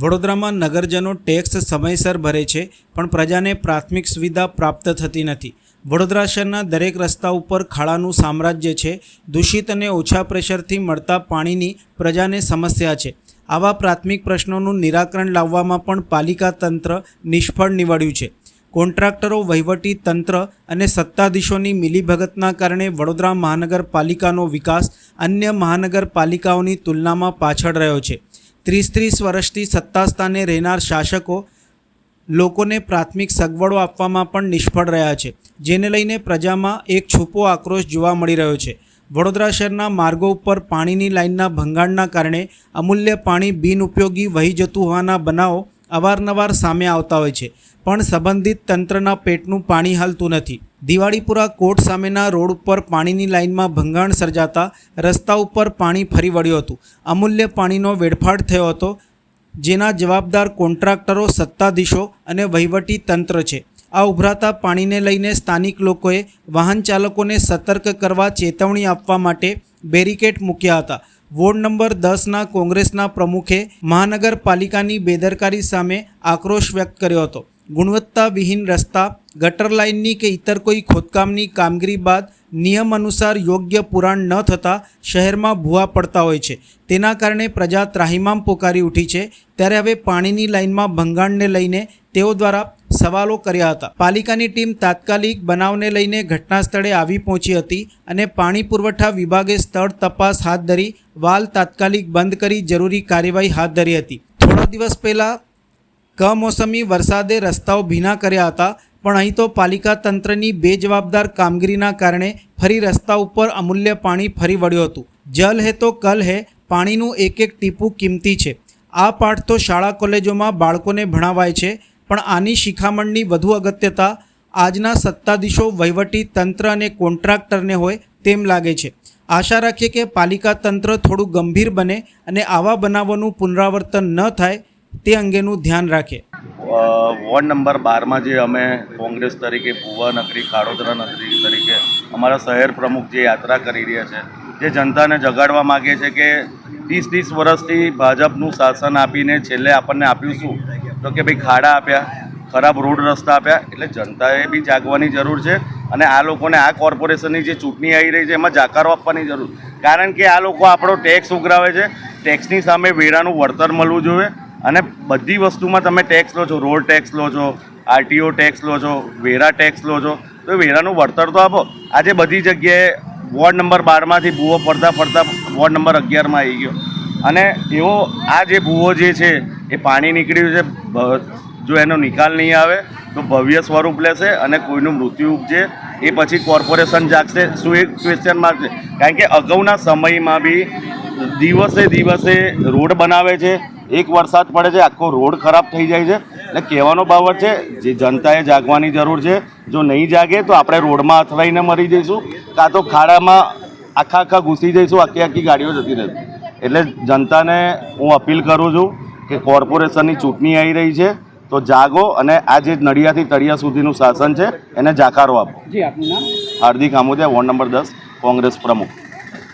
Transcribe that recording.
વડોદરામાં નગરજનો ટેક્સ સમયસર ભરે છે, પણ પ્રજાને પ્રાથમિક સુવિધા પ્રાપ્ત થતી નથી. વડોદરા શહેરના દરેક રસ્તા ઉપર ખાડાનું સામ્રાજ્ય છે. દૂષિત અને ઓછા પ્રેશરથી મળતા પાણીની પ્રજાને સમસ્યા છે. આવા પ્રાથમિક પ્રશ્નોનું નિરાકરણ લાવવામાં પણ પાલિકા તંત્ર નિષ્ફળ નીવડ્યું છે. કોન્ટ્રાક્ટરો, વહીવટી તંત્ર અને સત્તાધીશોની મિલીભગતના કારણે વડોદરા મહાનગરપાલિકાનો વિકાસ અન્ય મહાનગરપાલિકાઓની તુલનામાં પાછળ રહ્યો છે. ત્રીસ ત્રીસ વર્ષથી સત્તા સ્થાને રહેનાર શાસકો લોકોને પ્રાથમિક સગવડો આપવામાં પણ નિષ્ફળ રહ્યા છે, જેને લઈને પ્રજામાં એક છૂપો આક્રોશ જોવા મળી રહ્યો છે. વડોદરા શહેરના માર્ગો ઉપર પાણીની લાઇનના ભંગાણના કારણે અમૂલ્ય પાણી બિનઉપયોગી વહી જતું હોવાના બનાવો અવારનવાર સામે આવતા હોય છે, પણ સંબંધિત તંત્રના પેટનું પાણી હાલતું નથી. દિવાળીપુરા કોર્ટ સામેના રોડ ઉપર પાણીની લાઇનમાં ભંગાણ સર્જાતા રસ્તા ઉપર પાણી ફરી વળ્યું હતું. અમૂલ્ય પાણીનો વેડફાટ થયો હતો, જેના જવાબદાર કોન્ટ્રાક્ટરો સત્તાધીશો અને વહીવટી તંત્ર છે. આ ઉભરાતા પાણીને લઈને સ્થાનિક લોકોએ વાહન ચાલકોને સતર્ક કરવા ચેતવણી આપવા માટે બેરિકેડ મૂક્યા હતા. વોર્ડ નંબર દસના કોંગ્રેસના પ્રમુખે મહાનગરપાલિકાની બેદરકારી સામે આક્રોશ વ્યક્ત કર્યો હતો. ગુણવત્તા વિહીન રસ્તા ગટર લાઇનની કે ઇતર કોઈ ખોદકામની કામગીરી બાદ નિયમ અનુસાર યોગ્ય પુરાણ ન થતાં શહેરમાં ભૂવા પડતા હોય છે. તેના કારણે પ્રજા ત્રાહિમામ પોકારી ઉઠી છે. ત્યારે હવે પાણીની લાઇનમાં ભંગાણને લઈને તેઓ દ્વારા સવાલો કર્યા હતા. પાલિકાની ટીમ તાત્કાલિક બનાવને લઈને ઘટના સ્થળે આવી પહોંચી હતી અને પાણી પુરવઠા વિભાગે સ્થળ તપાસ હાથ ધરી, વાલ તાત્કાલિક બંધ કરી જરૂરી કાર્યવાહી હાથ ધરી હતી. થોડા દિવસ પહેલાં કમોસમી વરસાદે રસ્તાઓ ભીના કર્યા હતા, પણ અહીં તો પાલિકા તંત્રની બેજવાબદાર કામગીરીના કારણે ફરી રસ્તા ઉપર અમૂલ્ય પાણી ફરી વળ્યું હતું. જલ હે તો કલ હે, પાણીનું એક એક ટીપું કિંમતી છે. આ પાઠ તો શાળા કોલેજોમાં બાળકોને ભણાવાય છે, પણ આની શિખામણની વધુ અગત્યતા આજના સત્તાધીશો વહીવટી તંત્ર અને કોન્ટ્રાક્ટરને હોય તેમ લાગે છે. આશા રાખીએ કે પાલિકા તંત્ર થોડું ગંભીર બને અને આવા બનાવોનું પુનરાવર્તન ન થાય તે અંગેનું ધ્યાન રાખે. વોર્ડ નંબર બારમાં જે અમે કોંગ્રેસ તરીકે, ભુવા નગરી, કાળોદરા નગરી તરીકે અમારા શહેર પ્રમુખ જે યાત્રા કરી રહ્યા છે, જે જનતાને જગાડવા માગે છે કે ત્રીસ ત્રીસ વર્ષથી ભાજપનું શાસન આપીને છેલ્લે આપણને આપ્યું શું? તો કે ભાઈ ખાડા આપ્યા, ખરાબ રોડ રસ્તા આપ્યા, એટલે જનતાએ બી જાગવાની જરૂર છે અને આ લોકોને આ કોર્પોરેશનની જે ચૂંટણી આવી રહી છે, એમાં જાકારો આપવાની જરૂર. કારણ કે આ લોકો આપણો ટેક્સ ઉઘરાવે છે. ટેક્સની સામે વેરાનું વળતર મળવું જોઈએ. અને બધી વસ્તુમાં તમે ટેક્સ લો છો, રોડ ટેક્સ લો છો આરટીઓ ટેક્સ લો છો, વેરા ટેક્સ લો છો, તો એ વેરાનું વળતર તો આપો. આજે બધી જગ્યાએ વોર્ડ નંબર બારમાંથી ભૂવો ફરતા ફરતા વોર્ડ નંબર અગિયારમાં આવી ગયો. અને એવો આ જે ભૂવો જે છે, એ પાણી નીકળ્યું છે જો એનો નિકાલ નહીં આવે, તો ભવ્ય સ્વરૂપ લેશે અને કોઈનું મૃત્યુ ઉપજે, એ પછી કોર્પોરેશન જાગશે, શું એક ક્વેશ્ચન માર્ક છે? કારણ કે અગાઉના સમયમાં બી દિવસે દિવસે રોડ બનાવે છે એક વરસાદ પડે છે આખો રોડ ખરાબ થઈ જાય છે. એટલે કહેવાનો બાબત છે જે જનતાએ જાગવાની જરૂર છે. જો નહીં જાગે તો આપણે રોડમાં અથડાઈને મરી જઈશું. કાં તો ખાડામાં આખા આખા ઘૂસી જઈશું આખી આખી ગાડીઓ જતી રહેશે. એટલે જનતાને હું અપીલ કરું છું કે કોર્પોરેશનની ચૂંટણી આવી રહી છે તો જાગો અને આ જે નડિયાથી તળિયા સુધીનું શાસન છે એને જાકારો આપો. હાર્દિક આમોદિયા વોર્ડ નંબર દસ કોંગ્રેસ પ્રમુખ.